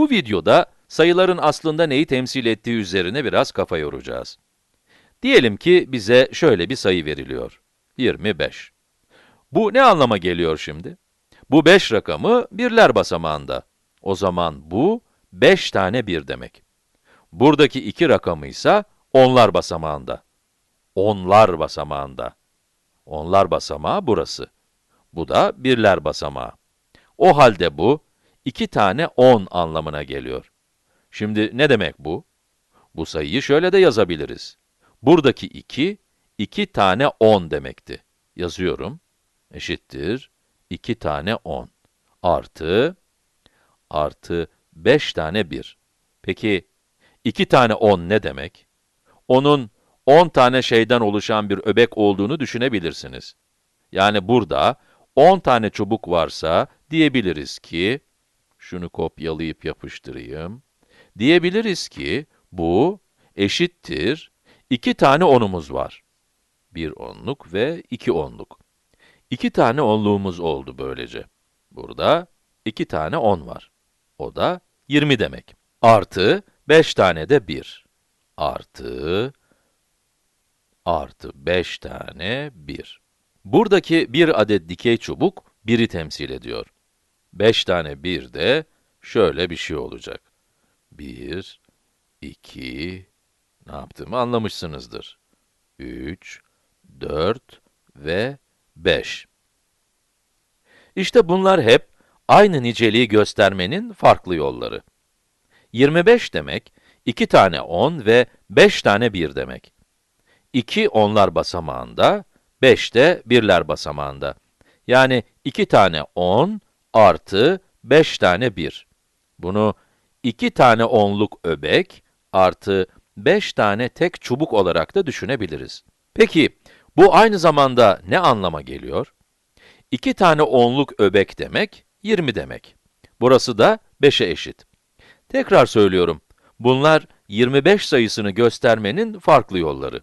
Bu videoda sayıların aslında neyi temsil ettiği üzerine biraz kafa yoracağız. Diyelim ki bize şöyle bir sayı veriliyor. 25. Bu ne anlama geliyor şimdi? Bu 5 rakamı birler basamağında. O zaman bu 5 tane 1 demek. Buradaki iki rakamı ise onlar basamağında. Onlar basamağında. Onlar basamağı burası. Bu da birler basamağı. O halde bu, iki tane 10 anlamına geliyor. Şimdi ne demek bu? Bu sayıyı şöyle de yazabiliriz. Buradaki 2, 2 tane 10 demekti. Yazıyorum. Eşittir, 2 tane 10. Artı, artı 5 tane 1. Peki, 2 tane 10 ne demek? Onun 10 tane şeyden oluşan bir öbek olduğunu düşünebilirsiniz. Yani burada 10 tane çubuk varsa diyebiliriz ki, şunu kopyalayıp yapıştırayım. Diyebiliriz ki, bu eşittir, 2 tane onumuz var. Bir onluk ve iki onluk. İki tane onluğumuz oldu böylece. Burada iki tane on var. O da 20 demek. Artı 5 tane de 1. Artı, artı 5 tane 1. Buradaki bir adet dikey çubuk 1'i temsil ediyor. 5 tane 1 de şöyle bir şey olacak. 1, 2, ne yaptığımı anlamışsınızdır. 3, 4 ve 5. İşte bunlar hep aynı niceliği göstermenin farklı yolları. 25 demek, 2 tane 10 ve 5 tane 1 demek. 2 onlar basamağında, 5 de birler basamağında. Yani 2 tane 10 artı 5 tane 1. Bunu 2 tane onluk öbek artı 5 tane tek çubuk olarak da düşünebiliriz. Peki, bu aynı zamanda ne anlama geliyor? 2 tane onluk öbek demek, 20 demek. Burası da 5'e eşit. Tekrar söylüyorum, bunlar 25 sayısını göstermenin farklı yolları.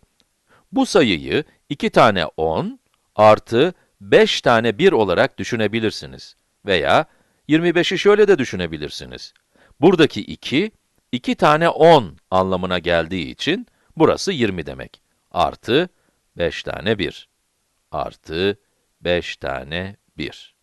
Bu sayıyı 2 tane 10 artı 5 tane 1 olarak düşünebilirsiniz. Veya 25'i şöyle de düşünebilirsiniz. Buradaki 2, 2 tane 10 anlamına geldiği için, burası 20 demek. Artı 5 tane 1. Artı 5 tane 1.